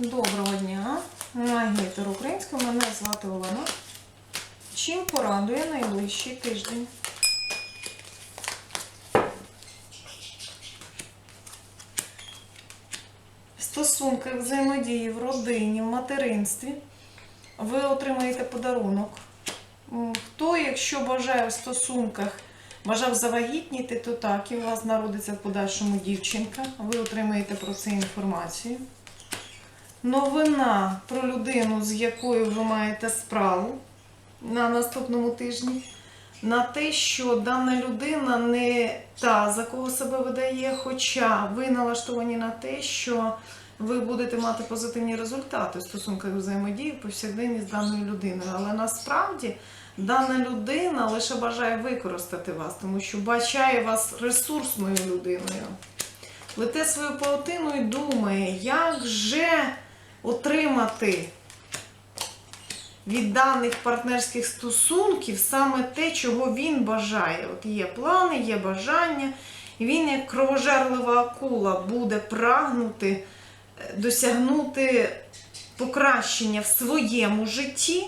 Доброго дня. Магітер українською. Мене звати Олена. Чим порадує найближчий тиждень? В стосунках взаємодії в родині, в материнстві ви отримаєте подарунок. Хто, якщо бажає в стосунках, бажав завагітніти, то так, і у вас народиться в подальшому дівчинка. Ви отримаєте про це інформацію. Новина про людину, з якою ви маєте справу на наступному тижні, на те, що дана людина не та, за кого себе видає, хоча ви налаштовані на те, що ви будете мати позитивні результати в стосунках взаємодії повсякденні з даною людиною. Але насправді дана людина лише бажає використати вас, тому що бачає вас ресурсною людиною. Плете свою паутину і думає, як же отримати від даних партнерських стосунків саме те, чого він бажає. От є плани, є бажання, і він, як кровожерлива акула, буде прагнути е, досягнути покращення в своєму житті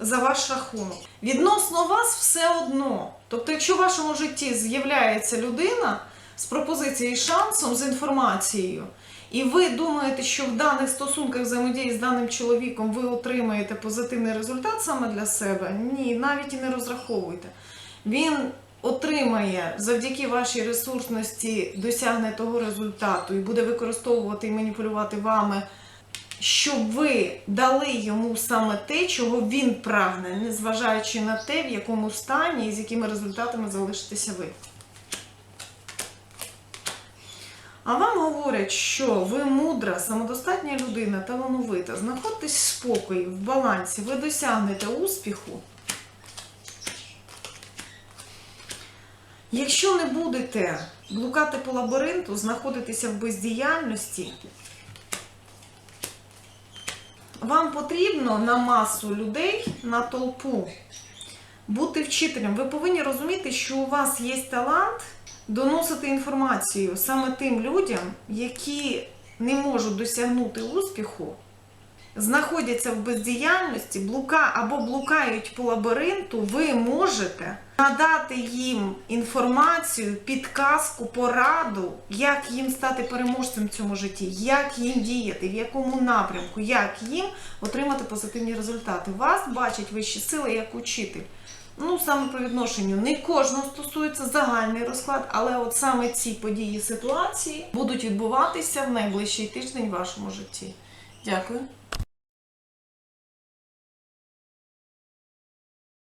за ваш рахунок. Відносно вас все одно. Тобто, якщо в вашому житті з'являється людина з пропозицією і шансом, з інформацією, і ви думаєте, що в даних стосунках взаємодії з даним чоловіком ви отримаєте позитивний результат саме для себе, ні, навіть і не розраховуйте. Він отримає завдяки вашій ресурсності, досягне того результату і буде використовувати і маніпулювати вами, щоб ви дали йому саме те, чого він прагне, незважаючи на те, в якому стані і з якими результатами залишитеся ви. А вам говорять, що ви мудра, самодостатня людина, талановита, знаходитесь в спокої, в балансі, ви досягнете успіху. Якщо не будете блукати по лабіринту, знаходитися в бездіяльності, вам потрібно на масу людей, на толпу бути вчителем. Ви повинні розуміти, що у вас є талант доносити інформацію саме тим людям, які не можуть досягнути успіху, знаходяться в бездіяльності, блука або блукають по лабіринту, ви можете надати їм інформацію, підказку, пораду, як їм стати переможцем в цьому житті, як їм діяти, в якому напрямку, як їм отримати позитивні результати. Вас бачать вищі сили як учитель. Ну, саме по відношенню не кожного стосується загальний розклад, але от саме ці події ситуації будуть відбуватися в найближчий тиждень в вашому житті. Дякую.